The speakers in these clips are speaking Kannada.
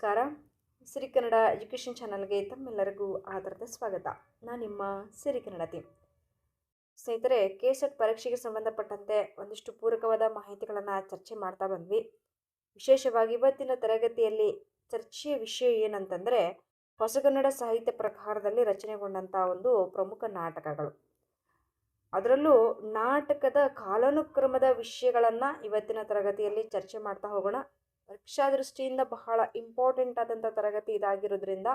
ನಮಸ್ಕಾರ. ಸಿರಿ ಕನ್ನಡ ಎಜುಕೇಷನ್ ಚಾನಲ್ಗೆ ತಮ್ಮೆಲ್ಲರಿಗೂ ಆಧಾರದ ಸ್ವಾಗತ. ನಾನು ನಿಮ್ಮ ಸಿರಿ ಕನ್ನಡತಿ ಸ್ನೇಹಿತರೆ ಕೆ ಪರೀಕ್ಷೆಗೆ ಸಂಬಂಧಪಟ್ಟಂತೆ ಒಂದಿಷ್ಟು ಪೂರಕವಾದ ಮಾಹಿತಿಗಳನ್ನು ಚರ್ಚೆ ಮಾಡ್ತಾ ಬಂದ್ವಿ. ವಿಶೇಷವಾಗಿ ಇವತ್ತಿನ ತರಗತಿಯಲ್ಲಿ ಚರ್ಚೆಯ ವಿಷಯ ಏನಂತಂದರೆ, ಹೊಸಗನ್ನಡ ಸಾಹಿತ್ಯ ಪ್ರಕಾರದಲ್ಲಿ ರಚನೆಗೊಂಡಂಥ ಒಂದು ಪ್ರಮುಖ ನಾಟಕಗಳು. ಅದರಲ್ಲೂ ನಾಟಕದ ಕಾಲಾನುಕ್ರಮದ ವಿಷಯಗಳನ್ನು ಇವತ್ತಿನ ತರಗತಿಯಲ್ಲಿ ಚರ್ಚೆ ಮಾಡ್ತಾ ಹೋಗೋಣ. ಪರೀಕ್ಷಾ ದೃಷ್ಟಿಯಿಂದ ಬಹಳ ಇಂಪಾರ್ಟೆಂಟ್ ಆದಂಥ ತರಗತಿ ಇದಾಗಿರೋದ್ರಿಂದ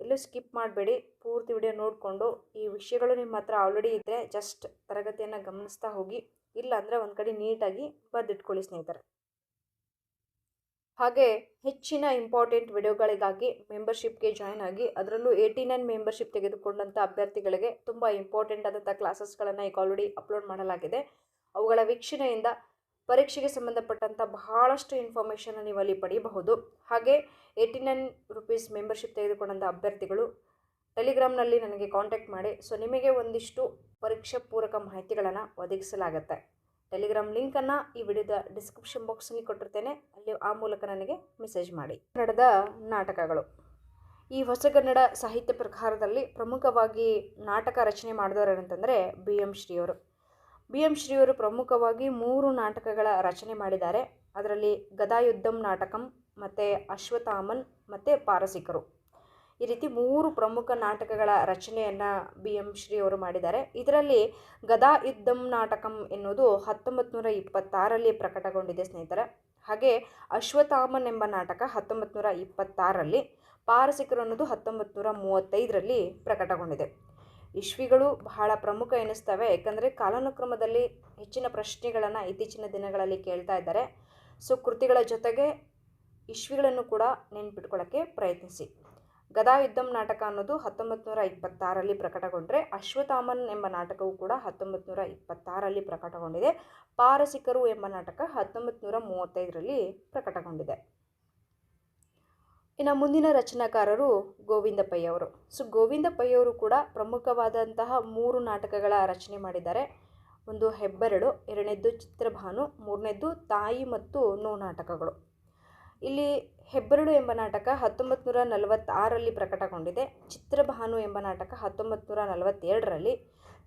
ಎಲ್ಲೂ ಸ್ಕಿಪ್ ಮಾಡಬೇಡಿ. ಪೂರ್ತಿ ವಿಡಿಯೋ ನೋಡಿಕೊಂಡು ಈ ವಿಷಯಗಳು ನಿಮ್ಮ ಹತ್ರ ಆಲ್ರೆಡಿ ಇದ್ದರೆ ಜಸ್ಟ್ ತರಗತಿಯನ್ನು ಗಮನಿಸ್ತಾ ಹೋಗಿ. ಇಲ್ಲ ಅಂದರೆ ಒಂದು ಕಡೆ ನೀಟಾಗಿ ಬರೆದಿಟ್ಕೊಳ್ಳಿ ಸ್ನೇಹಿತರೆ. ಹಾಗೆ ಹೆಚ್ಚಿನ ಇಂಪಾರ್ಟೆಂಟ್ ವಿಡಿಯೋಗಳಿಗಾಗಿ ಮೆಂಬರ್ಶಿಪ್ಗೆ ಜಾಯ್ನ್ ಆಗಿ ಅದರಲ್ಲೂ ಏಯ್ಟಿ ನೈನ್ ಮೆಂಬರ್ಶಿಪ್ ತೆಗೆದುಕೊಂಡಂಥ ಅಭ್ಯರ್ಥಿಗಳಿಗೆ ತುಂಬ ಇಂಪಾರ್ಟೆಂಟ್ ಆದಂಥ ಕ್ಲಾಸಸ್ಗಳನ್ನು ಈಗ ಆಲ್ರೆಡಿ ಅಪ್ಲೋಡ್ ಮಾಡಲಾಗಿದೆ. ಅವುಗಳ ವೀಕ್ಷಣೆಯಿಂದ ಪರೀಕ್ಷೆಗೆ ಸಂಬಂಧಪಟ್ಟಂಥ ಬಹಳಷ್ಟು ಇನ್ಫಾರ್ಮೇಷನ್ ನೀವು ಅಲ್ಲಿ ಪಡೆಯಬಹುದು. ಹಾಗೆ ಏಯ್ಟಿ ನೈನ್ ರುಪೀಸ್ ಮೆಂಬರ್ಶಿಪ್ ತೆಗೆದುಕೊಂಡಂಥ ಅಭ್ಯರ್ಥಿಗಳು ಟೆಲಿಗ್ರಾಮ್ನಲ್ಲಿ ನನಗೆ ಕಾಂಟ್ಯಾಕ್ಟ್ ಮಾಡಿ. ಸೊ ನಿಮಗೆ ಒಂದಿಷ್ಟು ಪರೀಕ್ಷಾ ಪೂರಕ ಮಾಹಿತಿಗಳನ್ನು ಒದಗಿಸಲಾಗುತ್ತೆ. ಟೆಲಿಗ್ರಾಮ್ ಲಿಂಕನ್ನು ಈ ವಿಡಿಯೋದ ಡಿಸ್ಕ್ರಿಪ್ಷನ್ ಬಾಕ್ಸಲ್ಲಿ ಕೊಟ್ಟಿರ್ತೇನೆ. ಅಲ್ಲಿ ಆ ಮೂಲಕ ನನಗೆ ಮೆಸೇಜ್ ಮಾಡಿ. ಕನ್ನಡದ ನಾಟಕಗಳು. ಈ ಹೊಸಗನ್ನಡ ಸಾಹಿತ್ಯ ಪ್ರಕಾರದಲ್ಲಿ ಪ್ರಮುಖವಾಗಿ ನಾಟಕ ರಚನೆ ಮಾಡಿದವರು ಏನಂತಂದರೆ ಬಿ ಎಂ ಶ್ರೀಯವರು ಬಿ ಎಂ ಶ್ರೀಯವರು ಪ್ರಮುಖವಾಗಿ ಮೂರು ನಾಟಕಗಳ ರಚನೆ ಮಾಡಿದ್ದಾರೆ. ಅದರಲ್ಲಿ ಗದಾಯುದ್ಧಂ ನಾಟಕಂ, ಮತ್ತು ಅಶ್ವತ್ಥಾಮನ್, ಮತ್ತು ಪಾರಸಿಕರು. ಈ ರೀತಿ ಮೂರು ಪ್ರಮುಖ ನಾಟಕಗಳ ರಚನೆಯನ್ನು ಬಿ ಎಂ ಶ್ರೀ ಅವರು ಮಾಡಿದ್ದಾರೆ. ಇದರಲ್ಲಿ ಗದಾ ಯುದ್ಧಂ ನಾಟಕಂ ಎನ್ನುವುದು ಹತ್ತೊಂಬತ್ತು ನೂರ ಇಪ್ಪತ್ತಾರಲ್ಲಿ ಪ್ರಕಟಗೊಂಡಿದೆ ಸ್ನೇಹಿತರೆ. ಹಾಗೆ ಅಶ್ವತ್ಥಾಮನ್ ಎಂಬ ನಾಟಕ ಹತ್ತೊಂಬತ್ತು ನೂರ ಇಪ್ಪತ್ತಾರರಲ್ಲಿ, ಪಾರಸಿಕರು ಅನ್ನೋದು ಹತ್ತೊಂಬತ್ತು ನೂರ ಮೂವತ್ತೈದರಲ್ಲಿ ಪ್ರಕಟಗೊಂಡಿದೆ. ಇಶ್ವಿಗಳು ಬಹಳ ಪ್ರಮುಖ ಎನಿಸ್ತವೆ. ಯಾಕಂದರೆ ಕಾಲಾನುಕ್ರಮದಲ್ಲಿ ಹೆಚ್ಚಿನ ಪ್ರಶ್ನೆಗಳನ್ನು ಇತ್ತೀಚಿನ ದಿನಗಳಲ್ಲಿ ಕೇಳ್ತಾ ಇದ್ದಾರೆ. ಸೊ, ಕೃತಿಗಳ ಜೊತೆಗೆ ಇಶ್ವಿಗಳನ್ನು ಕೂಡ ನೆನ್ಪಿಟ್ಕೊಳ್ಳೋಕ್ಕೆ ಪ್ರಯತ್ನಿಸಿ. ಗದಾಯುದ್ಧಂ ನಾಟಕ ಅನ್ನೋದು ಹತ್ತೊಂಬತ್ತು ನೂರ ಇಪ್ಪತ್ತಾರಲ್ಲಿ ಪ್ರಕಟಗೊಂಡ್ರೆ ಅಶ್ವತ್ಥಾಮನ್ ಎಂಬ ನಾಟಕವು ಕೂಡ ಹತ್ತೊಂಬತ್ತು ನೂರ ಇಪ್ಪತ್ತಾರಲ್ಲಿ ಪ್ರಕಟಗೊಂಡಿದೆ. ಪಾರಸಿಕರು ಎಂಬ ನಾಟಕ ಹತ್ತೊಂಬತ್ತು ನೂರ ಮೂವತ್ತೈದರಲ್ಲಿ ಪ್ರಕಟಗೊಂಡಿದೆ. ಇನ್ನು ಮುಂದಿನ ರಚನಾಕಾರರು ಗೋವಿಂದ ಪೈ ಅವರು ಸೊ ಗೋವಿಂದ ಪೈ ಅವರು ಕೂಡ ಪ್ರಮುಖವಾದಂತಹ ಮೂರು ನಾಟಕಗಳ ರಚನೆ ಮಾಡಿದ್ದಾರೆ. ಒಂದು ಹೆಬ್ಬೆರಡು ಎರಡನೇದ್ದು ಚಿತ್ರಭಾನು, ಮೂರನೇದ್ದು ತಾಯಿ ಮತ್ತು ನೋ ನಾಟಕಗಳು. ಇಲ್ಲಿ ಹೆಬ್ಬೆರಡು ಎಂಬ ನಾಟಕ ಹತ್ತೊಂಬತ್ತು ನೂರ ನಲವತ್ತಾರರಲ್ಲಿ ಪ್ರಕಟಗೊಂಡಿದೆ. ಚಿತ್ರಭಾನು ಎಂಬ ನಾಟಕ ಹತ್ತೊಂಬತ್ತು ನೂರ ನಲವತ್ತೆರಡರಲ್ಲಿ,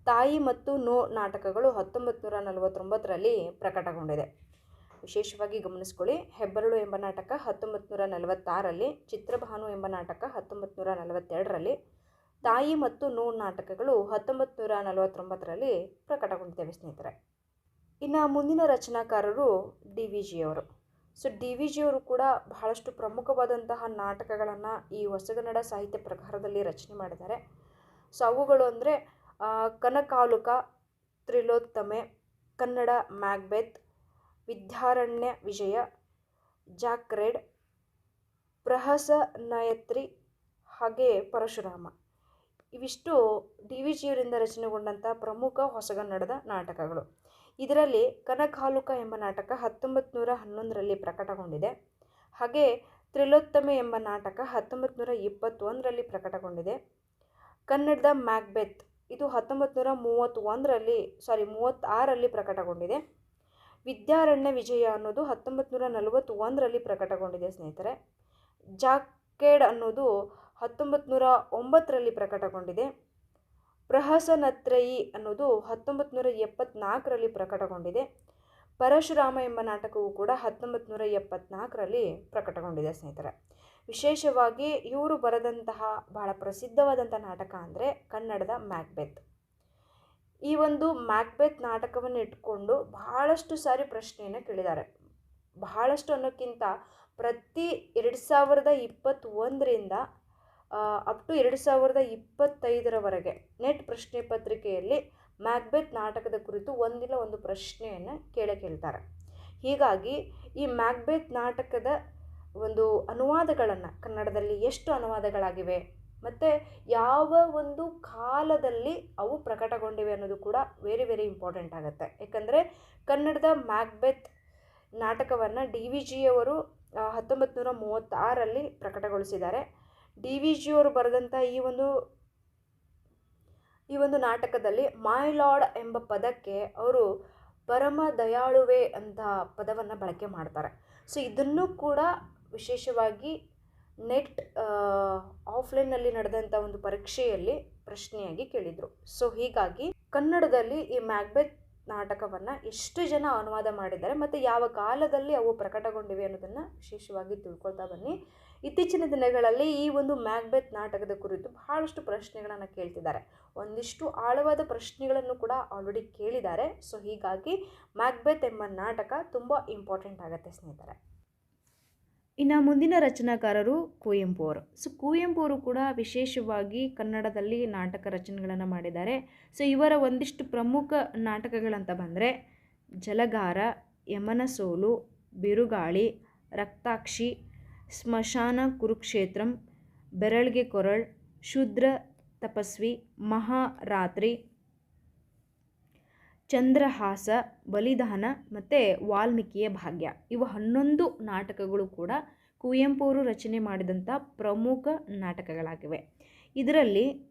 ತಾಯಿ ಮತ್ತು ನೋ ನಾಟಕಗಳು ಹತ್ತೊಂಬತ್ತು ನೂರ ನಲವತ್ತೊಂಬತ್ತರಲ್ಲಿ ಪ್ರಕಟಗೊಂಡಿದೆ. ವಿಶೇಷವಾಗಿ ಗಮನಿಸ್ಕೊಳ್ಳಿ. ಹೆಬ್ಬರಳು ಎಂಬ ನಾಟಕ ಹತ್ತೊಂಬತ್ತು ನೂರ ನಲವತ್ತಾರರಲ್ಲಿ ಚಿತ್ರಭಾನು ಎಂಬ ನಾಟಕ ಹತ್ತೊಂಬತ್ತು ನೂರ ನಲವತ್ತೆರಡರಲ್ಲಿ ತಾಯಿ ಮತ್ತು ನೂ ನಾಟಕಗಳು ಹತ್ತೊಂಬತ್ತು ನೂರ ನಲವತ್ತೊಂಬತ್ತರಲ್ಲಿ ಪ್ರಕಟಗೊಂಡಿದ್ದೇವೆ ಸ್ನೇಹಿತರೆ. ಇನ್ನು ಮುಂದಿನ ರಚನಾಕಾರರು ಡಿ ವಿ ಜಿಯವರು ಸೊ, ಡಿ ವಿ ಜಿಯವರು ಕೂಡ ಬಹಳಷ್ಟು ಪ್ರಮುಖವಾದಂತಹ ನಾಟಕಗಳನ್ನು ಈ ಹೊಸಗನ್ನಡ ಸಾಹಿತ್ಯ ಪ್ರಕಾರದಲ್ಲಿ ರಚನೆ ಮಾಡಿದ್ದಾರೆ. ಸೊ, ಅವುಗಳು ಅಂದರೆ ಕನಕಾಲುಕ, ತ್ರಿಲೋತ್ತಮೆ, ಕನ್ನಡ ಮ್ಯಾಗ್ಬೆತ್ ವಿದ್ಯಾರಣ್ಯ ವಿಜಯ, ಜಾಕ್ರೆಡ್, ಪ್ರಹಸನಯತ್ರಿ ಹಾಗೆ ಪರಶುರಾಮ. ಇವಿಷ್ಟು ಡಿ ವಿ ಜಿಯವರಿಂದ ರಚನೆಗೊಂಡಂಥ ಪ್ರಮುಖ ಹೊಸಗನ್ನಡದ ನಾಟಕಗಳು. ಇದರಲ್ಲಿ ಕನಕಾಲುಕ ಎಂಬ ನಾಟಕ ಹತ್ತೊಂಬತ್ತು ನೂರ ಹನ್ನೊಂದರಲ್ಲಿ ಪ್ರಕಟಗೊಂಡಿದೆ. ಹಾಗೆ ತ್ರಿಲೋತ್ತಮೆ ಎಂಬ ನಾಟಕ ಹತ್ತೊಂಬತ್ತು ನೂರ ಇಪ್ಪತ್ತೊಂದರಲ್ಲಿ ಪ್ರಕಟಗೊಂಡಿದೆ. ಕನ್ನಡದ ಮ್ಯಾಕ್ಬೆತ್ ಇದು ಹತ್ತೊಂಬತ್ತು ನೂರ ಮೂವತ್ತೊಂದರಲ್ಲಿ, ಸಾರಿ ಮೂವತ್ತಾರಲ್ಲಿ ಪ್ರಕಟಗೊಂಡಿದೆ. ವಿದ್ಯಾರಣ್ಯ ವಿಜಯ ಅನ್ನೋದು ಹತ್ತೊಂಬತ್ತು ನೂರ ನಲವತ್ತೊಂದರಲ್ಲಿ ಪ್ರಕಟಗೊಂಡಿದೆ, ಸ್ನೇಹಿತರೆ. ಜಾಕೇಡ್ ಅನ್ನೋದು ಹತ್ತೊಂಬತ್ತು ನೂರ ಒಂಬತ್ತರಲ್ಲಿ ಪ್ರಕಟಗೊಂಡಿದೆ. ಪ್ರಹಸನತ್ರಯಿ ಅನ್ನೋದು ಹತ್ತೊಂಬತ್ತು ನೂರ ಎಪ್ಪತ್ನಾಲ್ಕರಲ್ಲಿ ಪ್ರಕಟಗೊಂಡಿದೆ. ಪರಶುರಾಮ ಎಂಬ ನಾಟಕವು ಕೂಡ ಹತ್ತೊಂಬತ್ತು ನೂರ ಎಪ್ಪತ್ನಾಲ್ಕರಲ್ಲಿ ಪ್ರಕಟಗೊಂಡಿದೆ, ಸ್ನೇಹಿತರೆ. ವಿಶೇಷವಾಗಿ ಇವರು ಬರೆದಂತಹ ಬಹಳ ಪ್ರಸಿದ್ಧವಾದಂಥ ನಾಟಕ ಅಂದರೆ ಕನ್ನಡದ ಮ್ಯಾಕ್ಬೆತ್. ಈ ಒಂದು ಮ್ಯಾಕ್ಬೆತ್ ನಾಟಕವನ್ನು ಇಟ್ಕೊಂಡು ಬಹಳಷ್ಟು ಸಾರಿ ಪ್ರಶ್ನೆಯನ್ನು ಕೇಳಿದ್ದಾರೆ. ಬಹಳಷ್ಟು ಅನ್ನೋಕ್ಕಿಂತ ಪ್ರತಿ ಎರಡು ಸಾವಿರದ ಇಪ್ಪತ್ತೊಂದರಿಂದ ಅಪ್ ಟು ಎರಡು ಸಾವಿರದ ಇಪ್ಪತ್ತೈದರವರೆಗೆ ನೆಟ್ ಪ್ರಶ್ನೆ ಪತ್ರಿಕೆಯಲ್ಲಿ ಮ್ಯಾಕ್ಬೆತ್ ನಾಟಕದ ಕುರಿತು ಒಂದಿಲ್ಲ ಒಂದು ಪ್ರಶ್ನೆಯನ್ನು ಕೇಳ ಕೇಳ್ತಾರೆ. ಹೀಗಾಗಿ ಈ ಮ್ಯಾಕ್ಬೆತ್ ನಾಟಕದ ಒಂದು ಅನುವಾದಗಳನ್ನು ಕನ್ನಡದಲ್ಲಿ ಎಷ್ಟು ಅನುವಾದಗಳಾಗಿವೆ? ಮತ್ತು ಯಾವ ಒಂದು ಕಾಲದಲ್ಲಿ ಅವು ಪ್ರಕಟಗೊಂಡಿವೆ ಅನ್ನೋದು ಕೂಡ ವೆರಿ ವೆರಿ ಇಂಪಾರ್ಟೆಂಟ್ ಆಗುತ್ತೆ. ಯಾಕಂದರೆ ಕನ್ನಡದ ಮ್ಯಾಕ್ಬೆತ್ ನಾಟಕವನ್ನು ಡಿ ವಿ ಜಿಯವರು ಹತ್ತೊಂಬತ್ತು ನೂರ ಮೂವತ್ತಾರರಲ್ಲಿ ಪ್ರಕಟಗೊಳಿಸಿದ್ದಾರೆ. ಡಿ ವಿ ಜಿಯವರು ಬರೆದಂಥ ಈ ಒಂದು ಈ ಒಂದು ನಾಟಕದಲ್ಲಿ ಮೈ ಲಾರ್ಡ್ ಎಂಬ ಪದಕ್ಕೆ ಅವರು ಪರಮ ದಯಾಳುವೆ ಅಂತ ಪದವನ್ನು ಬಳಕೆ ಮಾಡ್ತಾರೆ. ಸೊ ಇದನ್ನು ಕೂಡ ವಿಶೇಷವಾಗಿ ನೆಟ್ ಆಫ್ಲೈನ್ನಲ್ಲಿ ನಡೆದಂಥ ಒಂದು ಪರೀಕ್ಷೆಯಲ್ಲಿ ಪ್ರಶ್ನೆಯಾಗಿ ಕೇಳಿದರು. ಸೊ, ಹೀಗಾಗಿ ಕನ್ನಡದಲ್ಲಿ ಈ ಮ್ಯಾಕ್ಬೆತ್ ನಾಟಕವನ್ನು ಎಷ್ಟು ಜನ ಅನುವಾದ ಮಾಡಿದ್ದಾರೆ ಮತ್ತು ಯಾವ ಕಾಲದಲ್ಲಿ ಅವು ಪ್ರಕಟಗೊಂಡಿವೆ ಅನ್ನೋದನ್ನು ವಿಶೇಷವಾಗಿ ತಿಳ್ಕೊಳ್ತಾ ಬನ್ನಿ. ಇತ್ತೀಚಿನ ದಿನಗಳಲ್ಲಿ ಈ ಒಂದು ಮ್ಯಾಕ್ಬೆತ್ ನಾಟಕದ ಕುರಿತು ಬಹಳಷ್ಟು ಪ್ರಶ್ನೆಗಳನ್ನು ಕೇಳ್ತಿದ್ದಾರೆ. ಒಂದಿಷ್ಟು ಆಳವಾದ ಪ್ರಶ್ನೆಗಳನ್ನು ಕೂಡ ಆಲ್ರೆಡಿ ಕೇಳಿದ್ದಾರೆ. ಸೊ, ಹೀಗಾಗಿ ಮ್ಯಾಕ್ಬೆತ್ ಎಂಬ ನಾಟಕ ತುಂಬ ಇಂಪಾರ್ಟೆಂಟ್ ಆಗುತ್ತೆ ಸ್ನೇಹಿತರೆ. ಇನ್ನು ಮುಂದಿನ ರಚನಾಕಾರರು ಕುವೆಂಪು ಅವರು ಸೊ ಕುವೆಂಪು ಅವರು ಕೂಡ ವಿಶೇಷವಾಗಿ ಕನ್ನಡದಲ್ಲಿ ನಾಟಕ ರಚನೆಗಳನ್ನು ಮಾಡಿದ್ದಾರೆ. ಸೊ, ಇವರ ಒಂದಿಷ್ಟು ಪ್ರಮುಖ ನಾಟಕಗಳಂತ ಬಂದರೆ ಜಲಗಾರ ಯಮನ ಸೋಲು ಬಿರುಗಾಳಿ, ರಕ್ತಾಕ್ಷಿ, ಸ್ಮಶಾನ ಕುರುಕ್ಷೇತ್ರಂ, ಬೆರಳ್ಗೆ ಕೊರಳ್, ಶುದ್ರ ತಪಸ್ವಿ, ಮಹಾರಾತ್ರಿ ಚಂದ್ರಹಾಸ, ಬಲಿದಾನ ಮತ್ತು ವಾಲ್ಮೀಕಿಯ ಭಾಗ್ಯ. ಇವು ಹನ್ನೊಂದು ನಾಟಕಗಳು ಕೂಡ ಕುವೆಂಪುರು ರಚನೆ ಮಾಡಿದಂಥ ಪ್ರಮುಖ ನಾಟಕಗಳಾಗಿವೆ. ಇದರಲ್ಲಿ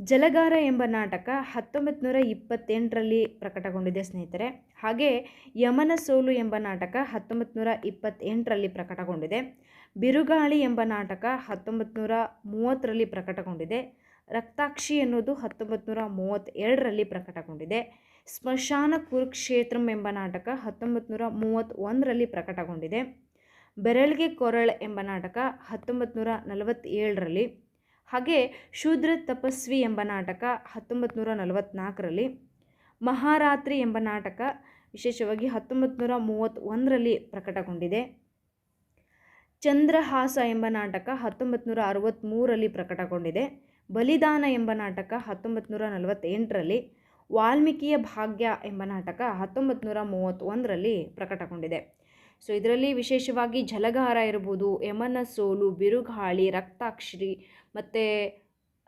ಜಲಗಾರ ಎಂಬ ನಾಟಕ ಹತ್ತೊಂಬತ್ತು ನೂರ ಇಪ್ಪತ್ತೆಂಟರಲ್ಲಿ ಪ್ರಕಟಗೊಂಡಿದೆ ಸ್ನೇಹಿತರೆ. ಹಾಗೆ ಯಮನ ಸೋಲು ಎಂಬ ನಾಟಕ ಹತ್ತೊಂಬತ್ತು ನೂರ ಇಪ್ಪತ್ತೆಂಟರಲ್ಲಿ ಪ್ರಕಟಗೊಂಡಿದೆ. ಬಿರುಗಾಳಿ ಎಂಬ ನಾಟಕ ಹತ್ತೊಂಬತ್ತು ನೂರ ಮೂವತ್ತರಲ್ಲಿ ಪ್ರಕಟಗೊಂಡಿದೆ. ರಕ್ತಾಕ್ಷಿ ಎನ್ನುವುದು ಹತ್ತೊಂಬತ್ತು ನೂರ ಮೂವತ್ತೆರಡರಲ್ಲಿ ಪ್ರಕಟಗೊಂಡಿದೆ. ಸ್ಮಶಾನ ಕುರುಕ್ಷೇತ್ರಂ ಎಂಬ ನಾಟಕ ಹತ್ತೊಂಬತ್ತು ನೂರ ಮೂವತ್ತೊಂದರಲ್ಲಿ ಪ್ರಕಟಗೊಂಡಿದೆ. ಬೆರಳಿಗೆ ಕೊರಳ್ ಎಂಬ ನಾಟಕ ಹತ್ತೊಂಬತ್ತು ನೂರ ನಲವತ್ತೇಳರಲ್ಲಿ, ಹಾಗೆ ಶೂದ್ರ ತಪಸ್ವಿ ಎಂಬ ನಾಟಕ ಹತ್ತೊಂಬತ್ತು ನೂರ ನಲವತ್ತ್ನಾಲ್ಕರಲ್ಲಿ ಮಹಾರಾತ್ರಿ ಎಂಬ ನಾಟಕ ವಿಶೇಷವಾಗಿ ಹತ್ತೊಂಬತ್ತು ನೂರ ಮೂವತ್ತೊಂದರಲ್ಲಿ ಪ್ರಕಟಗೊಂಡಿದೆ. ಚಂದ್ರಹಾಸ ಎಂಬ ನಾಟಕ ಹತ್ತೊಂಬತ್ತು ನೂರ ಅರವತ್ತ್ಮೂರರಲ್ಲಿ ಪ್ರಕಟಗೊಂಡಿದೆ. ಬಲಿದಾನ ಎಂಬ ನಾಟಕ ಹತ್ತೊಂಬತ್ತು ನೂರ ನಲವತ್ತೆಂಟರಲ್ಲಿ, ವಾಲ್ಮೀಕಿಯ ಭಾಗ್ಯ ಎಂಬ ನಾಟಕ ಹತ್ತೊಂಬತ್ತು ನೂರ ಮೂವತ್ತೊಂದರಲ್ಲಿ ಪ್ರಕಟಗೊಂಡಿದೆ. ಸೊ, ಇದರಲ್ಲಿ ವಿಶೇಷವಾಗಿ ಜಲಗಾರ ಇರ್ಬೋದು ಯಮನ ಸೋಲು ಬಿರುಗಾಳಿ, ರಕ್ತಾಕ್ಷರಿ ಮತ್ತು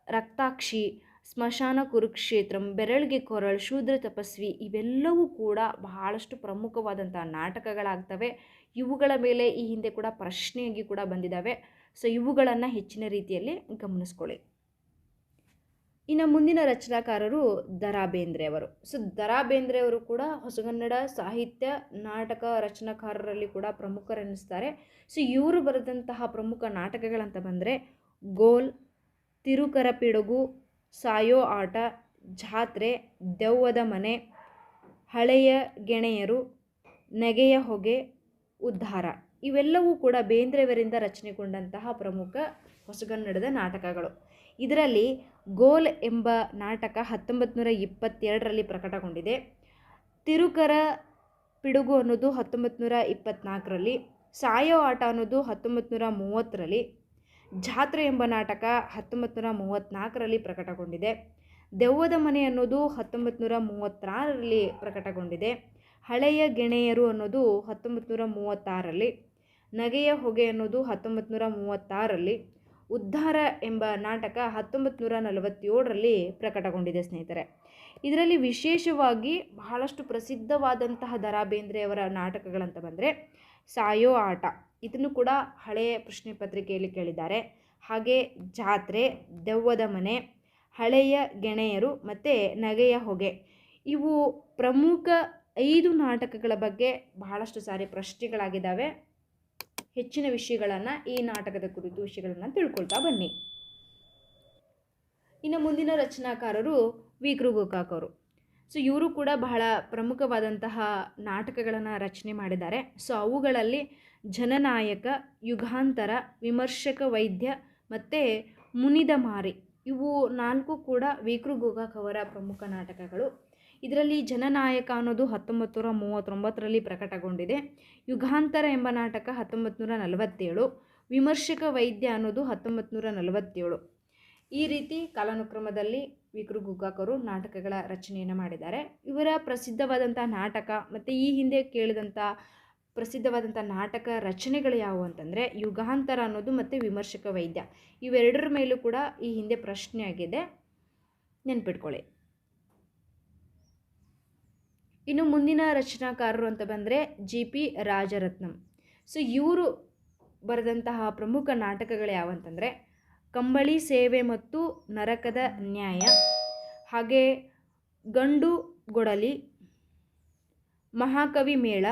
ರಕ್ತಾಕ್ಷಿ, ಸ್ಮಶಾನ ಕುರುಕ್ಷೇತ್ರಂ, ಬೆರಳಿಗೆ ಕೊರಳ್, ಶೂದ್ರ ತಪಸ್ವಿ ಇವೆಲ್ಲವೂ ಕೂಡ ಬಹಳಷ್ಟು ಪ್ರಮುಖವಾದಂಥ ನಾಟಕಗಳಾಗ್ತವೆ. ಇವುಗಳ ಮೇಲೆ ಈ ಹಿಂದೆ ಕೂಡ ಪ್ರಶ್ನೆಯಾಗಿ ಕೂಡ ಬಂದಿದ್ದಾವೆ. ಸೊ, ಇವುಗಳನ್ನು ಹೆಚ್ಚಿನ ರೀತಿಯಲ್ಲಿ ಗಮನಿಸ್ಕೊಳ್ಳಿ. ಇನ್ನು ಮುಂದಿನ ರಚನಾಕಾರರು ದರಾ ಬೇಂದ್ರೆ ಅವರು. ಸೊ ದರಾ ಬೇಂದ್ರೆ ಅವರು ಕೂಡ ಹೊಸಗನ್ನಡ ಸಾಹಿತ್ಯ ನಾಟಕ ರಚನಾಕಾರರಲ್ಲಿ ಕೂಡ ಪ್ರಮುಖರೆನಿಸ್ತಾರೆ. ಸೊ ಇವರು ಬರೆದಂತಹ ಪ್ರಮುಖ ನಾಟಕಗಳಂತ ಬಂದರೆ ಗೋಲ್ ತಿರುಕರ ಪಿಡುಗು ಸಾಯೋ ಆಟ, ಜಾತ್ರೆ, ದೆವ್ವದ ಮನೆ, ಹಳೆಯ ಗೆಣೆಯರು, ನೆಗೆಯ ಹೊಗೆ, ಉದ್ಧಾರ. ಇವೆಲ್ಲವೂ ಕೂಡ ಬೇಂದ್ರೆಯವರಿಂದ ರಚನೆಗೊಂಡಂತಹ ಪ್ರಮುಖ ಹೊಸಗನ್ನಡದ ನಾಟಕಗಳು. ಇದರಲ್ಲಿ ಗೋಲ್ ಎಂಬ ನಾಟಕ ಹತ್ತೊಂಬತ್ತು ನೂರ ಇಪ್ಪತ್ತೆರಡರಲ್ಲಿ ಪ್ರಕಟಗೊಂಡಿದೆ. ತಿರುಕರ ಪಿಡುಗು ಅನ್ನೋದು ಹತ್ತೊಂಬತ್ತು ನೂರ ಇಪ್ಪತ್ತ್ನಾಲ್ಕರಲ್ಲಿ ಸಾಯೋ ಆಟ ಅನ್ನೋದು ಹತ್ತೊಂಬತ್ತು ನೂರ ಮೂವತ್ತರಲ್ಲಿ, ಜಾತ್ರೆ ಎಂಬ ನಾಟಕ ಹತ್ತೊಂಬತ್ತು ನೂರ ಮೂವತ್ತ್ನಾಲ್ಕರಲ್ಲಿ ಪ್ರಕಟಗೊಂಡಿದೆ. ದೆವ್ವದ ಮನೆ ಅನ್ನೋದು ಹತ್ತೊಂಬತ್ತು ನೂರ ಮೂವತ್ತಾರರಲ್ಲಿ ಪ್ರಕಟಗೊಂಡಿದೆ. ಹಳೆಯ ಗೆಣೆಯರು ಅನ್ನೋದು ಹತ್ತೊಂಬತ್ತು ನೂರ ಮೂವತ್ತಾರರಲ್ಲಿ, ನಗೆಯ ಹೊಗೆ ಅನ್ನೋದು ಹತ್ತೊಂಬತ್ತು ನೂರ ಮೂವತ್ತಾರರಲ್ಲಿ ಉದ್ಧಾರ ಎಂಬ ನಾಟಕ ಹತ್ತೊಂಬತ್ತು ನೂರ ನಲವತ್ತೇಳರಲ್ಲಿ ಪ್ರಕಟಗೊಂಡಿದೆ, ಸ್ನೇಹಿತರೆ. ಇದರಲ್ಲಿ ವಿಶೇಷವಾಗಿ ಬಹಳಷ್ಟು ಪ್ರಸಿದ್ಧವಾದಂತಹ ದರಾ ಬೇಂದ್ರೆಯವರ ನಾಟಕಗಳಂತ ಬಂದರೆ ಸಾಯೋ ಆಟ. ಇದನ್ನು ಕೂಡ ಹಳೆಯ ಪ್ರಶ್ನೆ ಪತ್ರಿಕೆಯಲ್ಲಿ ಕೇಳಿದ್ದಾರೆ. ಹಾಗೆ ಜಾತ್ರೆ, ದೆವ್ವದ ಮನೆ, ಹಳೆಯ ಗೆಣೆಯರು ಮತ್ತು ನಗೆಯ ಹೊಗೆ. ಇವು ಪ್ರಮುಖ ಐದು ನಾಟಕಗಳ ಬಗ್ಗೆ ಬಹಳಷ್ಟು ಸಾರಿ ಪ್ರಶ್ನೆಗಳಾಗಿದ್ದಾವೆ. ಹೆಚ್ಚಿನ ವಿಷಯಗಳನ್ನು ಈ ನಾಟಕದ ಕುರಿತು ವಿಷಯಗಳನ್ನು ತಿಳ್ಕೊಳ್ತಾ ಬನ್ನಿ. ಇನ್ನು ಮುಂದಿನ ರಚನಾಕಾರರು ವಿ. ಕೃ ಅವರು. ಸೊ ಇವರು ಕೂಡ ಬಹಳ ಪ್ರಮುಖವಾದಂತಹ ನಾಟಕಗಳನ್ನು ರಚನೆ ಮಾಡಿದ್ದಾರೆ. ಸೊ ಅವುಗಳಲ್ಲಿ ಜನನಾಯಕ, ಯುಗಾಂತರ, ವಿಮರ್ಶಕ ವೈದ್ಯ ಮತ್ತು ಮುನಿದ ಮಾರಿ ಇವು ನಾಲ್ಕು ಕೂಡ ವಿ ಗೋಗಾಕ್ ಅವರ ಪ್ರಮುಖ ನಾಟಕಗಳು. ಇದರಲ್ಲಿ ಜನನಾಯಕ ಅನ್ನೋದು ಹತ್ತೊಂಬತ್ತು ನೂರ ಮೂವತ್ತೊಂಬತ್ತರಲ್ಲಿ ಪ್ರಕಟಗೊಂಡಿದೆ. ಯುಗಾಂತರ ಎಂಬ ನಾಟಕ ಹತ್ತೊಂಬತ್ತು ನೂರ ನಲವತ್ತೇಳು. ವಿಮರ್ಶಕ ವೈದ್ಯ ಅನ್ನೋದು ಹತ್ತೊಂಬತ್ತು ನೂರ ನಲವತ್ತೇಳು. ಈ ರೀತಿ ಕಾಲಾನುಕ್ರಮದಲ್ಲಿ ವಿಕೃ ಗುಗ್ಗಾಕರು ನಾಟಕಗಳ ರಚನೆಯನ್ನು ಮಾಡಿದ್ದಾರೆ. ಇವರ ಪ್ರಸಿದ್ಧವಾದಂಥ ನಾಟಕ ಮತ್ತು ಈ ಹಿಂದೆ ಕೇಳಿದಂಥ ಪ್ರಸಿದ್ಧವಾದಂಥ ನಾಟಕ ರಚನೆಗಳು ಯಾವುವು ಅಂತಂದರೆ ಯುಗಾಂತರ ಅನ್ನೋದು ಮತ್ತು ವಿಮರ್ಶಕ ವೈದ್ಯ. ಇವೆರಡರ ಮೇಲೂ ಕೂಡ ಈ ಹಿಂದೆ ಪ್ರಶ್ನೆ ಆಗಿದೆ. ನೆನ್ಪಿಟ್ಕೊಳ್ಳಿ. ಇನ್ನು ಮುಂದಿನ ರಚನಾಕಾರರು ಅಂತ ಬಂದರೆ ಜಿ ಪಿ ರಾಜರತ್ನಂ. ಸೊ, ಇವರು ಬರೆದಂತಹ ಪ್ರಮುಖ ನಾಟಕಗಳು ಯಾವಂತಂದರೆ ಕಂಬಳಿ ಸೇವೆ ಮತ್ತು ನರಕದ ನ್ಯಾಯ, ಹಾಗೆ ಗಂಡು ಗೊಡಲಿ, ಮಹಾಕವಿ ಮೇಳ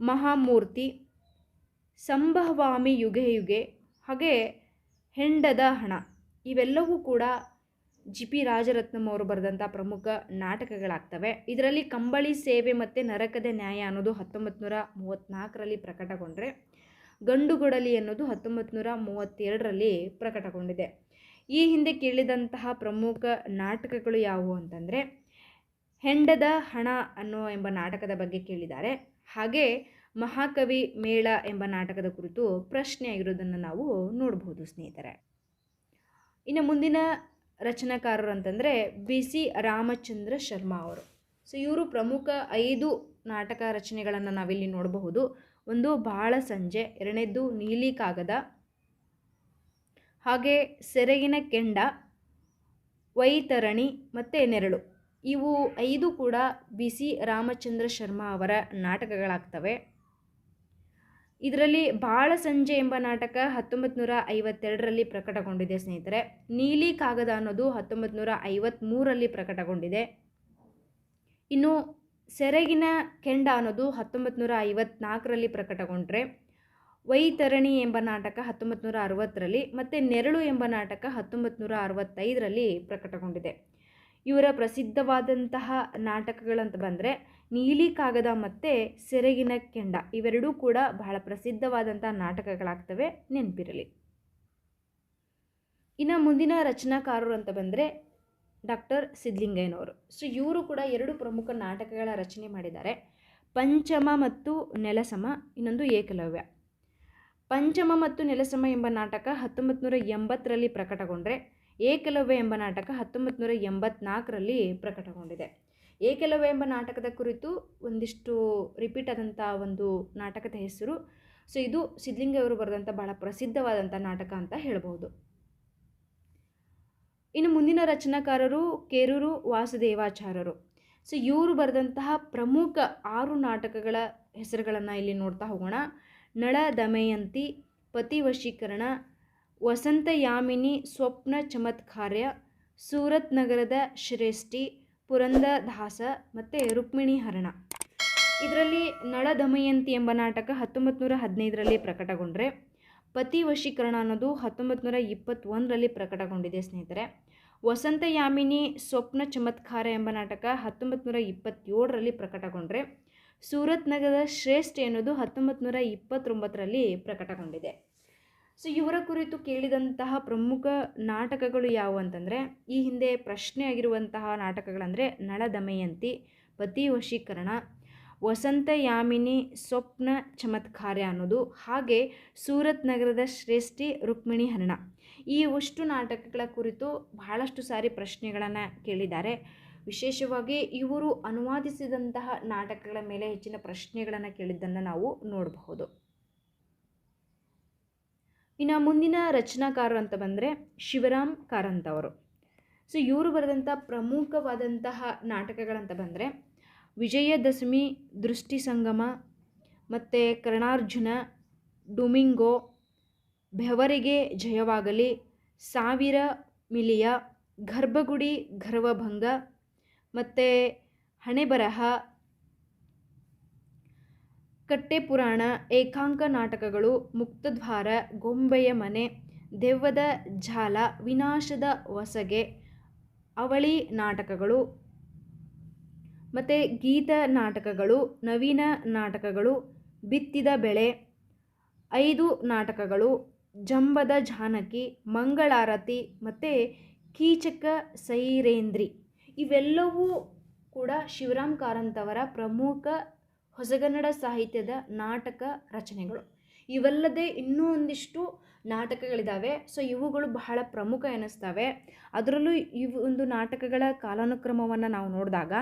ಮಹಾಮೂರ್ತಿ ಸಂಭವಾಮಿ ಯುಗೆ ಯುಗೆ, ಹಾಗೆ ಹೆಂಡದ ಹಣ. ಇವೆಲ್ಲವೂ ಕೂಡ ಜಿ ಪಿ ರಾಜರತ್ನಂ ಅವರು ಬರೆದಂಥ ಪ್ರಮುಖ ನಾಟಕಗಳಾಗ್ತವೆ. ಇದರಲ್ಲಿ ಕಂಬಳಿ ಸೇವೆ ಮತ್ತು ನರಕದ ನ್ಯಾಯ ಅನ್ನೋದು ಹತ್ತೊಂಬತ್ತು ನೂರ ಮೂವತ್ತ್ನಾಲ್ಕರಲ್ಲಿ ಪ್ರಕಟಗೊಂಡ್ರೆ, ಗಂಡುಗೊಡಲಿ ಅನ್ನೋದು ಹತ್ತೊಂಬತ್ತು ನೂರ ಮೂವತ್ತೆರಡರಲ್ಲಿ ಪ್ರಕಟಗೊಂಡಿದೆ. ಈ ಹಿಂದೆ ಕೇಳಿದಂತಹ ಪ್ರಮುಖ ನಾಟಕಗಳು ಯಾವುವು ಅಂತಂದರೆ, ಹೆಂಡದ ಹಣ ಅನ್ನೋ ಎಂಬ ನಾಟಕದ ಬಗ್ಗೆ ಕೇಳಿದ್ದಾರೆ. ಹಾಗೆ ಮಹಾಕವಿ ಮೇಳ ಎಂಬ ನಾಟಕದ ಕುರಿತು ಪ್ರಶ್ನೆ ಆಗಿರೋದನ್ನು ನಾವು ನೋಡಬಹುದು, ಸ್ನೇಹಿತರೆ. ಇನ್ನು ಮುಂದಿನ ರಚನಾಕಾರರು ಅಂತಂದರೆ ಬಿ ಸಿ ರಾಮಚಂದ್ರ ಶರ್ಮಾ ಅವರು. ಸೊ, ಇವರು ಪ್ರಮುಖ ಐದು ನಾಟಕ ರಚನೆಗಳನ್ನು ನಾವಿಲ್ಲಿ ನೋಡಬಹುದು. ಒಂದು ಬಾಳ ಸಂಜೆ, ಎರಡನೇದ್ದು ನೀಲಿ ಕಾಗದ, ಹಾಗೆ ಸೆರಗಿನ ಕೆಂಡ, ವೈತರಣಿ ಮತ್ತು ನೆರಳು. ಇವು ಐದು ಕೂಡ ಬಿ ಸಿ ರಾಮಚಂದ್ರ ಶರ್ಮಾ ಅವರ ನಾಟಕಗಳಾಗ್ತವೆ. ಇದರಲ್ಲಿ ಬಾಳ ಸಂಜೆ ಎಂಬ ನಾಟಕ ಹತ್ತೊಂಬತ್ತು ನೂರ ಐವತ್ತೆರಡರಲ್ಲಿ ಪ್ರಕಟಗೊಂಡಿದೆ ಸ್ನೇಹಿತರೆ. ನೀಲಿ ಕಾಗದ ಅನ್ನೋದು ಹತ್ತೊಂಬತ್ತು ನೂರ ಐವತ್ತ್ಮೂರರಲ್ಲಿ ಪ್ರಕಟಗೊಂಡಿದೆ. ಇನ್ನು ಸೆರಗಿನ ಕೆಂಡ ಅನ್ನೋದು ಹತ್ತೊಂಬತ್ತು ನೂರ ಐವತ್ನಾಲ್ಕರಲ್ಲಿ ಪ್ರಕಟಗೊಂಡ್ರೆ ವೈತರಣಿ ಎಂಬ ನಾಟಕ ಹತ್ತೊಂಬತ್ತು ನೂರ ಅರವತ್ತರಲ್ಲಿ ಮತ್ತು ನೆರಳು ಎಂಬ ನಾಟಕ ಹತ್ತೊಂಬತ್ತು ನೂರ ಅರವತ್ತೈದರಲ್ಲಿ ಪ್ರಕಟಗೊಂಡಿದೆ. ಇವರ ಪ್ರಸಿದ್ಧವಾದಂತಹ ನಾಟಕಗಳಂತ ಬಂದರೆ ನೀಲಿ ಕಾಗದ ಮತ್ತು ಸೆರಗಿನ ಕೆಂಡ ಇವೆರಡೂ ಕೂಡ ಬಹಳ ಪ್ರಸಿದ್ಧವಾದಂಥ ನಾಟಕಗಳಾಗ್ತವೆ ನೆನಪಿರಲಿ. ಇನ್ನು ಮುಂದಿನ ರಚನಾಕಾರರು ಅಂತ ಬಂದರೆ ಡಾಕ್ಟರ್ ಸಿದ್ಲಿಂಗಯ್ಯನವರು ಸೊ, ಇವರು ಕೂಡ ಎರಡು ಪ್ರಮುಖ ನಾಟಕಗಳ ರಚನೆ ಮಾಡಿದ್ದಾರೆ. ಪಂಚಮ ಮತ್ತು ನೆಲಸಮ, ಇನ್ನೊಂದು ಏಕಲವ್ಯ. ಪಂಚಮ ಮತ್ತು ನೆಲಸಮ ಎಂಬ ನಾಟಕ ಹತ್ತೊಂಬತ್ತು ನೂರ ಎಂಬತ್ತರಲ್ಲಿ ಪ್ರಕಟಗೊಂಡ್ರೆ ಏಕಲವ್ಯ ಎಂಬ ನಾಟಕ ಹತ್ತೊಂಬತ್ತು ನೂರ ಎಂಬತ್ನಾಲ್ಕರಲ್ಲಿ ಪ್ರಕಟಗೊಂಡಿದೆ. ಏಕಲವ್ಯ ಎಂಬ ನಾಟಕದ ಕುರಿತು ಒಂದಿಷ್ಟು ರಿಪೀಟ್ ಆದಂಥ ಒಂದು ನಾಟಕದ ಹೆಸರು. ಸೊ ಇದು ಅವರು ಬರೆದಂಥ ಬಹಳ ಪ್ರಸಿದ್ಧವಾದಂಥ ನಾಟಕ ಅಂತ ಹೇಳಬಹುದು. ಇನ್ನು ಮುಂದಿನ ರಚನಾಕಾರರು ಕೇರೂರು ವಾಸುದೇವಾಚಾರ್ಯರು. ಸೊ ಇವರು ಬರೆದಂತಹ ಪ್ರಮುಖ ಆರು ನಾಟಕಗಳ ಹೆಸರುಗಳನ್ನು ಇಲ್ಲಿ ನೋಡ್ತಾ ಹೋಗೋಣ. ನಳ ದಮಯಂತಿ, ಪತಿವಶೀಕರಣ ಯಾಮಿನಿ ಸ್ವಪ್ನ ಚಮತ್ಕಾರ್ಯ ಸೂರತ್ ನಗರದ ಶ್ರೇಷ್ಠಿ ಪುರಂದದಾಸ ಮತ್ತು ರುಕ್ಮಿಣಿ ಹರಣ. ಇದರಲ್ಲಿ ನಳ ದಮಯಂತಿ ಎಂಬ ನಾಟಕ ಹತ್ತೊಂಬತ್ತು ನೂರ ಹದಿನೈದರಲ್ಲಿ ಪ್ರಕಟಗೊಂಡ್ರೆ ಪತಿ ವಶೀಕರಣ ಅನ್ನೋದು ಹತ್ತೊಂಬತ್ತು ನೂರ ಇಪ್ಪತ್ತೊಂದರಲ್ಲಿ ಪ್ರಕಟಗೊಂಡಿದೆ ಸ್ನೇಹಿತರೆ. ವಸಂತ ಯಾಮಿನಿ ಸ್ವಪ್ನ ಚಮತ್ಕಾರ ಎಂಬ ನಾಟಕ ಹತ್ತೊಂಬತ್ತು ನೂರ ಇಪ್ಪತ್ತೇಳರಲ್ಲಿ ಪ್ರಕಟಗೊಂಡ್ರೆ ಸೂರತ್ ನಗರದ ಶ್ರೇಷ್ಠ ಅನ್ನೋದು ಹತ್ತೊಂಬತ್ತು ನೂರ ಇಪ್ಪತ್ತೊಂಬತ್ತರಲ್ಲಿ ಪ್ರಕಟಗೊಂಡಿದೆ. ಸೊ ಇವರ ಕುರಿತು ಕೇಳಿದಂತಹ ಪ್ರಮುಖ ನಾಟಕಗಳು ಯಾವುವು ಅಂತಂದರೆ, ಈ ಹಿಂದೆ ಪ್ರಶ್ನೆ ಆಗಿರುವಂತಹ ನಾಟಕಗಳಂದರೆ ನಳ ದಮಯಂತಿ, ಪತಿ ವಶೀಕರಣ, ವಸಂತ ಯಾಮಿನಿ, ಸ್ವಪ್ನ ಚಮತ್ಕಾರ್ಯ ಅನ್ನೋದು, ಹಾಗೆ ಸೂರತ್ ನಗರದ ಶ್ರೇಷ್ಠಿ ರುಕ್ಮಿಣಿ ಹರಣ. ಈ ಅಷ್ಟು ನಾಟಕಗಳ ಕುರಿತು ಬಹಳಷ್ಟು ಸಾರಿ ಪ್ರಶ್ನೆಗಳನ್ನು ಕೇಳಿದ್ದಾರೆ. ವಿಶೇಷವಾಗಿ ಇವರು ಅನುವಾದಿಸಿದಂತಹ ನಾಟಕಗಳ ಮೇಲೆ ಹೆಚ್ಚಿನ ಪ್ರಶ್ನೆಗಳನ್ನು ಕೇಳಿದ್ದನ್ನು ನಾವು ನೋಡಬಹುದು. ಇನ್ನು ಮುಂದಿನ ರಚನಾಕಾರರು ಅಂತ ಬಂದರೆ ಶಿವರಾಮ್ ಕಾರಂತ್ ಅವರು. ಸೊ ಇವರು ಬರೆದಂಥ ಪ್ರಮುಖವಾದಂತಹ ನಾಟಕಗಳಂತ ಬಂದರೆ ವಿಜಯದಶಮಿ, ದೃಷ್ಟಿ ಸಂಗಮ, ಮತ್ತು ಕರ್ಣಾರ್ಜುನ, ಡುಮಿಂಗೋ, ಬೆವರಿಗೆ ಜಯವಾಗಲಿ, ಸಾವಿರ ಮಿಲಿಯ, ಗರ್ಭಗುಡಿ ಗರ್ವಭಂಗ, ಮತ್ತು ಹಣೆಬರಹ ಕಟ್ಟೆ ಪುರಾಣ ಏಕಾಂಕ ನಾಟಕಗಳು, ಮುಕ್ತದ್ವಾರ, ಗೊಂಬೆಯ ಮನೆ, ದೆವ್ವದ ಜಾಲ, ವಿನಾಶದ ಹೊಸಗೆ ಅವಳಿ ನಾಟಕಗಳು ಮತ್ತು ಗೀತ ನಾಟಕಗಳು, ನವೀನ ನಾಟಕಗಳು, ಬಿತ್ತಿದ ಬೆಳೆ, ಐದು ನಾಟಕಗಳು, ಜಂಬದ ಜಾನಕಿ, ಮಂಗಳಾರತಿ ಮತ್ತು ಕೀಚಕ ಸೈರೇಂದ್ರಿ. ಇವೆಲ್ಲವೂ ಕೂಡ ಶಿವರಾಮ್ ಕಾರಂತವರ ಪ್ರಮುಖ ಹೊಸಗನ್ನಡ ಸಾಹಿತ್ಯದ ನಾಟಕ ರಚನೆಗಳು. ಇವಲ್ಲದೆ ಇನ್ನೂ ಒಂದಿಷ್ಟು ನಾಟಕಗಳಿದ್ದಾವೆ ಸೊ, ಇವುಗಳು ಬಹಳ ಪ್ರಮುಖ ಎನಿಸ್ತವೆ. ಅದರಲ್ಲೂ ಇವು ಒಂದು ನಾಟಕಗಳ ಕಾಲಾನುಕ್ರಮವನ್ನು ನಾವು ನೋಡಿದಾಗ,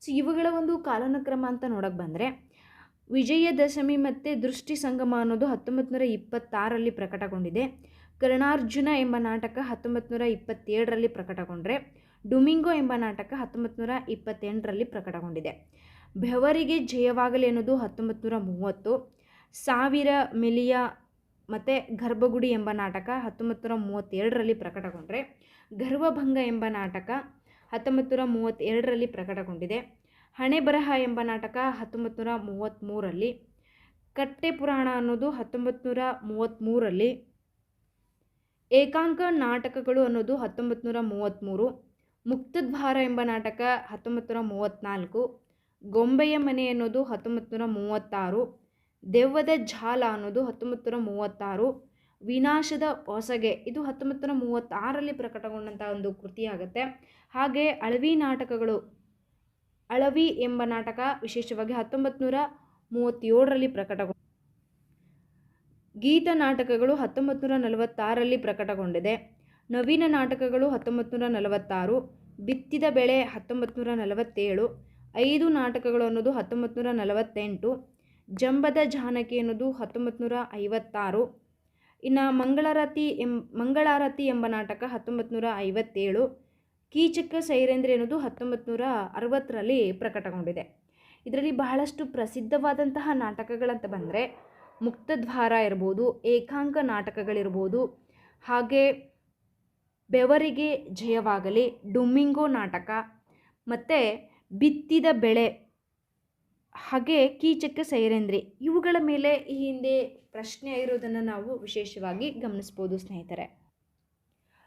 ಸೊ, ಇವುಗಳ ಒಂದು ಕಾಲಾನುಕ್ರಮ ಅಂತ ನೋಡೋಕೆ ಬಂದರೆ, ವಿಜಯದಶಮಿ ಮತ್ತು ದೃಷ್ಟಿ ಸಂಗಮ ಅನ್ನೋದು ಹತ್ತೊಂಬತ್ತು ನೂರ ಇಪ್ಪತ್ತಾರರಲ್ಲಿ ಪ್ರಕಟಗೊಂಡಿದೆ. ಕರ್ಣಾರ್ಜುನ ಎಂಬ ನಾಟಕ ಹತ್ತೊಂಬತ್ತು ನೂರ ಇಪ್ಪತ್ತೇಳರಲ್ಲಿ ಪ್ರಕಟಗೊಂಡ್ರೆ, ಡುಮಿಂಗೋ ಎಂಬ ನಾಟಕ ಹತ್ತೊಂಬತ್ತು ನೂರ ಇಪ್ಪತ್ತೆಂಟರಲ್ಲಿ ಪ್ರಕಟಗೊಂಡಿದೆ. ಬೆವರಿಗೆ ಜಯವಾಗಲಿ ಅನ್ನೋದು ಹತ್ತೊಂಬತ್ತು ನೂರ ಮೂವತ್ತು. ಸಾವಿರ ಮಿಲಿಯ ಮತ್ತು ಗರ್ಭಗುಡಿ ಎಂಬ ನಾಟಕ ಹತ್ತೊಂಬತ್ತು ನೂರ ಮೂವತ್ತೆರಡರಲ್ಲಿ ಪ್ರಕಟಗೊಂಡ್ರೆ ಗರ್ವಭಂಗ ಎಂಬ ನಾಟಕ ಹತ್ತೊಂಬತ್ತು ನೂರ ಮೂವತ್ತೆರಡರಲ್ಲಿ ಪ್ರಕಟಗೊಂಡಿದೆ. ಹಣೆ ಬರಹ ಎಂಬ ನಾಟಕ ಹತ್ತೊಂಬತ್ತು ನೂರ ಮೂವತ್ತ್ಮೂರರಲ್ಲಿ ಕಟ್ಟೆ ಪುರಾಣ ಅನ್ನೋದು ಹತ್ತೊಂಬತ್ತು ನೂರ ಮೂವತ್ತ್ಮೂರರಲ್ಲಿ ಏಕಾಂಕ ನಾಟಕಗಳು ಅನ್ನೋದು ಹತ್ತೊಂಬತ್ತು ನೂರ ಮೂವತ್ತ್ಮೂರು ಮುಕ್ತದ್ವಾರ ಎಂಬ ನಾಟಕ ಹತ್ತೊಂಬತ್ತು ನೂರ ಮೂವತ್ತ್ನಾಲ್ಕು ಗೊಂಬೆಯ ಮನೆ ಅನ್ನೋದು ಹತ್ತೊಂಬತ್ತು ನೂರ ಮೂವತ್ತಾರು, ದೆವ್ವದ ಜಾಲ ಅನ್ನೋದು ಹತ್ತೊಂಬತ್ತು ನೂರ ಮೂವತ್ತಾರು, ವಿನಾಶದ ಹೊಸಗೆ ಇದು ಹತ್ತೊಂಬತ್ತು ನೂರ ಮೂವತ್ತಾರರಲ್ಲಿ ಪ್ರಕಟಗೊಂಡಂಥ ಒಂದು ಕೃತಿಯಾಗುತ್ತೆ. ಹಾಗೆ ಅಳವಿ ನಾಟಕಗಳು, ಅಳವಿ ಎಂಬ ನಾಟಕ ವಿಶೇಷವಾಗಿ ಹತ್ತೊಂಬತ್ತು ನೂರ ಮೂವತ್ತೇಳರಲ್ಲಿ ಪ್ರಕಟಗೊಂಡ ಗೀತ ನಾಟಕಗಳು ಹತ್ತೊಂಬತ್ತು ನೂರ ನಲವತ್ತಾರರಲ್ಲಿ ಪ್ರಕಟಗೊಂಡಿದೆ. ನವೀನ ನಾಟಕಗಳು ಹತ್ತೊಂಬತ್ತು ನೂರ ನಲವತ್ತಾರು, ಬಿತ್ತಿದ ಬೆಳೆ ಹತ್ತೊಂಬತ್ತು ನೂರ ನಲವತ್ತೇಳು ಐದು ನಾಟಕಗಳು ಅನ್ನೋದು ಹತ್ತೊಂಬತ್ತು ನೂರ ನಲವತ್ತೆಂಟು, ಜಂಬದ ಜಾನಕಿ ಅನ್ನೋದು ಹತ್ತೊಂಬತ್ತು ನೂರ ಐವತ್ತಾರು, ಇನ್ನು ಮಂಗಳಾರತಿ ಎಂ, ಮಂಗಳಾರತಿ ಎಂಬ ನಾಟಕ ಹತ್ತೊಂಬತ್ತು ನೂರ ಐವತ್ತೇಳು, ಕೀಚಕ ಸೈರೇಂದ್ರ ಅನ್ನೋದು ಹತ್ತೊಂಬತ್ತು ನೂರ ಅರವತ್ತರಲ್ಲಿ ಪ್ರಕಟಗೊಂಡಿದೆ. ಇದರಲ್ಲಿ ಬಹಳಷ್ಟು ಪ್ರಸಿದ್ಧವಾದಂತಹ ನಾಟಕಗಳಂತ ಬಂದರೆ ಮುಕ್ತದ್ವಾರ ಇರ್ಬೋದು, ಏಕಾಂಕ ನಾಟಕಗಳಿರ್ಬೋದು, ಹಾಗೆ ಬೆವರಿಗೆ ಜಯವಾಗಲಿ ಡುಮ್ಮಿಂಗೋ ನಾಟಕ, ಮತ್ತು ಬಿತ್ತಿದ ಬೆಳೆ ಹಾಗೆ ಕೀಚಕ ಸೈರೇಂದ್ರಿ. ಇವುಗಳ ಮೇಲೆ ಈ ಹಿಂದೆ ಪ್ರಶ್ನೆ ಇರೋದನ್ನು ನಾವು ವಿಶೇಷವಾಗಿ ಗಮನಿಸ್ಬೋದು, ಸ್ನೇಹಿತರೆ.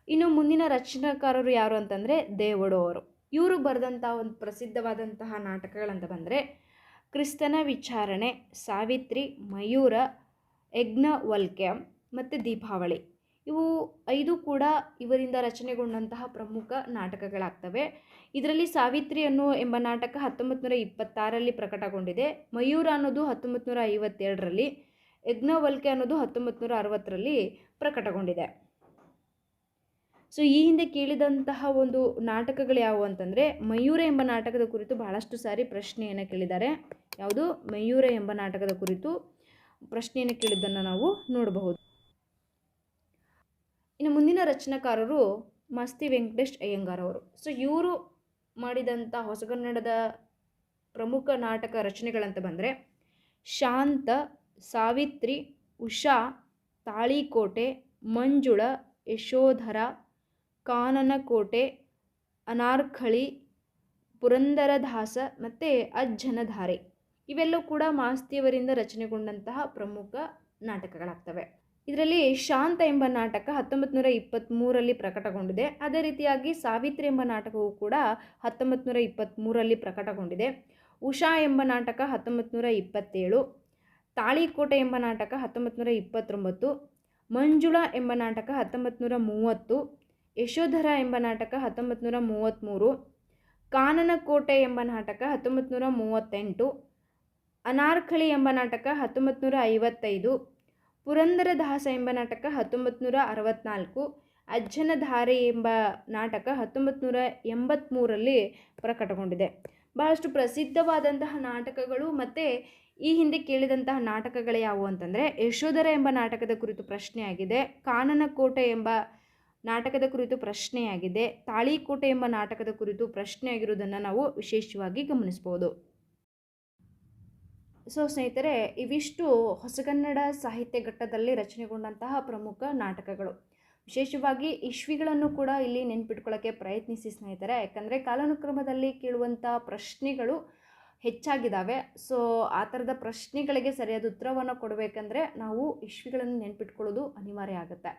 ಇನ್ನು ಮುಂದಿನ ರಚನಾಕಾರರು ಯಾರು ಅಂತಂದರೆ ದೇವಡೋ ಅವರು. ಇವರು ಬರೆದಂಥ ಒಂದು ಪ್ರಸಿದ್ಧವಾದಂತಹ ನಾಟಕಗಳಂತ ಬಂದರೆ ಕ್ರಿಸ್ತನ ವಿಚಾರಣೆ, ಸಾವಿತ್ರಿ, ಮಯೂರ, ಯಜ್ಞವಲ್ಕ್ಯ ಮತ್ತು ದೀಪಾವಳಿ. ಇವು ಐದು ಕೂಡ ಇವರಿಂದ ರಚನೆಗೊಂಡಂತಹ ಪ್ರಮುಖ ನಾಟಕಗಳಾಗ್ತವೆ. ಇದರಲ್ಲಿ ಸಾವಿತ್ರಿ ಅನ್ನೋ ಎಂಬ ನಾಟಕ ಹತ್ತೊಂಬತ್ತು ನೂರ ಇಪ್ಪತ್ತಾರಲ್ಲಿ ಪ್ರಕಟಗೊಂಡಿದೆ. ಮಯೂರ ಅನ್ನೋದು ಹತ್ತೊಂಬತ್ತು ನೂರ ಐವತ್ತೆರಡರಲ್ಲಿ ಯಜ್ಞವಲ್ಕೆ ಅನ್ನೋದು ಹತ್ತೊಂಬತ್ತು ನೂರ ಅರವತ್ತರಲ್ಲಿ ಪ್ರಕಟಗೊಂಡಿದೆ. ಸೊ, ಈ ಹಿಂದೆ ಕೇಳಿದಂತಹ ಒಂದು ನಾಟಕಗಳು ಯಾವುವು ಅಂತಂದರೆ, ಮಯೂರ ಎಂಬ ನಾಟಕದ ಕುರಿತು ಬಹಳಷ್ಟು ಸಾರಿ ಪ್ರಶ್ನೆಯನ್ನು ಕೇಳಿದ್ದಾರೆ. ಯಾವುದು? ಮಯೂರ ಎಂಬ ನಾಟಕದ ಕುರಿತು ಪ್ರಶ್ನೆಯನ್ನು ಕೇಳಿದ್ದನ್ನು ನಾವು ನೋಡಬಹುದು. ಇನ್ನು ಮುಂದಿನ ರಚನಾಕಾರರು ಮಸ್ತಿ ವೆಂಕಟೇಶ್ ಅಯ್ಯಂಗಾರ್ ಅವರು. ಸೊ ಇವರು ಮಾಡಿದಂಥ ಹೊಸಗನ್ನಡದ ಪ್ರಮುಖ ನಾಟಕ ರಚನೆಗಳಂತ ಬಂದರೆ, ಶಾಂತ, ಸಾವಿತ್ರಿ, ಉಷಾ, ತಾಳಿಕೋಟೆ, ಮಂಜುಳ, ಯಶೋಧರ, ಕಾನನಕೋಟೆ, ಅನಾರ್ಕಳಿ, ಪುರಂದರದಾಸ ಮತ್ತು ಅಜ್ಜನಧಾರೆ. ಇವೆಲ್ಲವೂ ಕೂಡ ಮಾಸ್ತಿಯವರಿಂದ ರಚನೆಗೊಂಡಂತಹ ಪ್ರಮುಖ ನಾಟಕಗಳಾಗ್ತವೆ. ಇದರಲ್ಲಿ ಶಾಂತ ಎಂಬ ನಾಟಕ ಹತ್ತೊಂಬತ್ತು ನೂರ ಇಪ್ಪತ್ತ್ಮೂರಲ್ಲಿ ಪ್ರಕಟಗೊಂಡಿದೆ. ಅದೇ ರೀತಿಯಾಗಿ ಸಾವಿತ್ರಿ ಎಂಬ ನಾಟಕವು ಕೂಡ ಹತ್ತೊಂಬತ್ತು ನೂರ ಇಪ್ಪತ್ತ್ಮೂರಲ್ಲಿ ಪ್ರಕಟಗೊಂಡಿದೆ. ಉಷಾ ಎಂಬ ನಾಟಕ ಹತ್ತೊಂಬತ್ತು ನೂರ ಇಪ್ಪತ್ತೇಳು. ತಾಳಿಕೋಟೆ ಎಂಬ ನಾಟಕ ಹತ್ತೊಂಬತ್ತು ನೂರ ಇಪ್ಪತ್ತೊಂಬತ್ತು. ಮಂಜುಳಾ ಎಂಬ ನಾಟಕ ಹತ್ತೊಂಬತ್ತು ನೂರ ಮೂವತ್ತು. ಯಶೋಧರ ಎಂಬ ನಾಟಕ ಹತ್ತೊಂಬತ್ತು ನೂರ ಮೂವತ್ತ್ಮೂರು ಕಾನನಕೋಟೆ ಎಂಬ ನಾಟಕ ಹತ್ತೊಂಬತ್ತು ನೂರ ಮೂವತ್ತೆಂಟು. ಅನಾರ್ಕಳಿ ಎಂಬ ನಾಟಕ ಹತ್ತೊಂಬತ್ತು ನೂರ ಐವತ್ತೈದು. ಪುರಂದರದಾಸ ಎಂಬ ನಾಟಕ ಹತ್ತೊಂಬತ್ತು ನೂರ ಅರವತ್ತ್ನಾಲ್ಕು ಅಜ್ಜನಧಾರೆ ಎಂಬ ನಾಟಕ ಹತ್ತೊಂಬತ್ತು ನೂರ ಎಂಬತ್ತ್ಮೂರರಲ್ಲಿ ಪ್ರಕಟಗೊಂಡಿದೆ. ಬಹಳಷ್ಟು ಪ್ರಸಿದ್ಧವಾದಂತಹ ನಾಟಕಗಳು ಮತ್ತು ಈ ಹಿಂದೆ ಕೇಳಿದಂತಹ ನಾಟಕಗಳು ಯಾವುವು ಅಂತಂದರೆ, ಯಶೋಧರ ಎಂಬ ನಾಟಕದ ಕುರಿತು ಪ್ರಶ್ನೆಯಾಗಿದೆ, ಕಾನನಕೋಟೆ ಎಂಬ ನಾಟಕದ ಕುರಿತು ಪ್ರಶ್ನೆಯಾಗಿದೆ, ತಾಳಿಕೋಟೆ ಎಂಬ ನಾಟಕದ ಕುರಿತು ಪ್ರಶ್ನೆಯಾಗಿರುವುದನ್ನು ನಾವು ವಿಶೇಷವಾಗಿ ಗಮನಿಸ್ಬೋದು. ಸೊ ಸ್ನೇಹಿತರೆ, ಇವಿಷ್ಟು ಹೊಸಗನ್ನಡ ಸಾಹಿತ್ಯ ಘಟ್ಟದಲ್ಲಿ ರಚನೆಗೊಂಡಂತಹ ಪ್ರಮುಖ ನಾಟಕಗಳು. ವಿಶೇಷವಾಗಿ ಇಶ್ವಿಗಳನ್ನು ಕೂಡ ಇಲ್ಲಿ ನೆನ್ಪಿಟ್ಕೊಳ್ಳೋಕ್ಕೆ ಪ್ರಯತ್ನಿಸಿ ಸ್ನೇಹಿತರೆ. ಯಾಕಂದರೆ ಕಾಲಾನುಕ್ರಮದಲ್ಲಿ ಕೇಳುವಂಥ ಪ್ರಶ್ನೆಗಳು ಹೆಚ್ಚಾಗಿದ್ದಾವೆ ಸೊ, ಆ ಥರದ ಪ್ರಶ್ನೆಗಳಿಗೆ ಸರಿಯಾದ ಉತ್ತರವನ್ನು ಕೊಡಬೇಕಂದ್ರೆ ನಾವು ಇಶ್ವಿಗಳನ್ನು ನೆನ್ಪಿಟ್ಕೊಳ್ಳೋದು ಅನಿವಾರ್ಯ ಆಗುತ್ತೆ.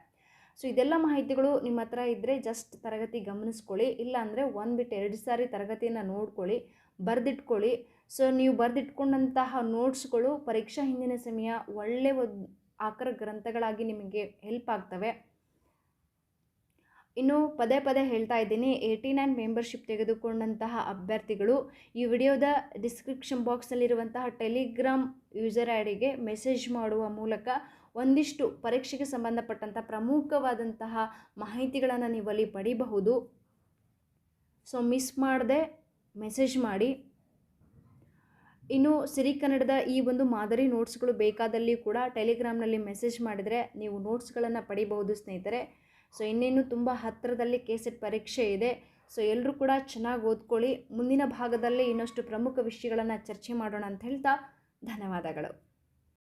ಸೊ, ಇದೆಲ್ಲ ಮಾಹಿತಿಗಳು ನಿಮ್ಮ ಹತ್ರ ಇದ್ದರೆ ಜಸ್ಟ್ ತರಗತಿ ಗಮನಿಸ್ಕೊಳ್ಳಿ. ಇಲ್ಲ ಅಂದರೆ ಒಂದು ಬಿಟ್ಟು ಎರಡು ಸಾರಿ ತರಗತಿಯನ್ನು ನೋಡ್ಕೊಳ್ಳಿ, ಬರೆದಿಟ್ಕೊಳ್ಳಿ. ಸೊ ನೀವು ಬರೆದಿಟ್ಕೊಂಡಂತಹ ನೋಟ್ಸ್ಗಳು ಪರೀಕ್ಷಾ ಹಿಂದಿನ ಸಮಯ ಒಳ್ಳೆಯ ಆಕರ ಗ್ರಂಥಗಳಾಗಿ ನಿಮಗೆ ಹೆಲ್ಪ್ ಆಗ್ತವೆ. ಇನ್ನು ಪದೇ ಪದೇ ಹೇಳ್ತಾ ಇದ್ದೀನಿ ಏಯ್ಟಿ ನೈನ್ ಮೆಂಬರ್ಶಿಪ್ ತೆಗೆದುಕೊಂಡಂತಹ ಅಭ್ಯರ್ಥಿಗಳು, ಈ ವಿಡಿಯೋದ ಡಿಸ್ಕ್ರಿಪ್ಷನ್ ಬಾಕ್ಸಲ್ಲಿರುವಂತಹ ಟೆಲಿಗ್ರಾಮ್ ಯೂಸರ್ ಐಡಿಗೆ ಡಿಗೆ ಮೆಸೇಜ್ ಮಾಡುವ ಮೂಲಕ ಒಂದಿಷ್ಟು ಪರೀಕ್ಷೆಗೆ ಸಂಬಂಧಪಟ್ಟಂಥ ಪ್ರಮುಖವಾದಂತಹ ಮಾಹಿತಿಗಳನ್ನು ನೀವು ಅಲ್ಲಿ ಪಡಿಬಹುದು. ಸೊ ಮಿಸ್ ಮಾಡದೆ ಮೆಸೇಜ್ ಮಾಡಿ. ಇನ್ನು ಸಿರಿ ಕನ್ನಡದ ಈ ಒಂದು ಮಾದರಿ ನೋಟ್ಸ್ಗಳು ಬೇಕಾದಲ್ಲಿ ಕೂಡ ಟೆಲಿಗ್ರಾಮ್ನಲ್ಲಿ ಮೆಸೇಜ್ ಮಾಡಿದರೆ ನೀವು ನೋಟ್ಸ್ಗಳನ್ನು ಪಡಿಬಹುದು ಸ್ನೇಹಿತರೆ. ಸೊ, ಇನ್ನೇನು ತುಂಬ ಹತ್ತಿರದಲ್ಲಿ ಕೆಸೆಟ್ ಪರೀಕ್ಷೆ ಇದೆ. ಸೊ, ಎಲ್ಲರೂ ಕೂಡ ಚೆನ್ನಾಗಿ ಓದ್ಕೊಳ್ಳಿ. ಮುಂದಿನ ಭಾಗದಲ್ಲಿ ಇನ್ನಷ್ಟು ಪ್ರಮುಖ ವಿಷಯಗಳನ್ನು ಚರ್ಚೆ ಮಾಡೋಣ ಅಂತ ಹೇಳ್ತಾ ಧನ್ಯವಾದಗಳು.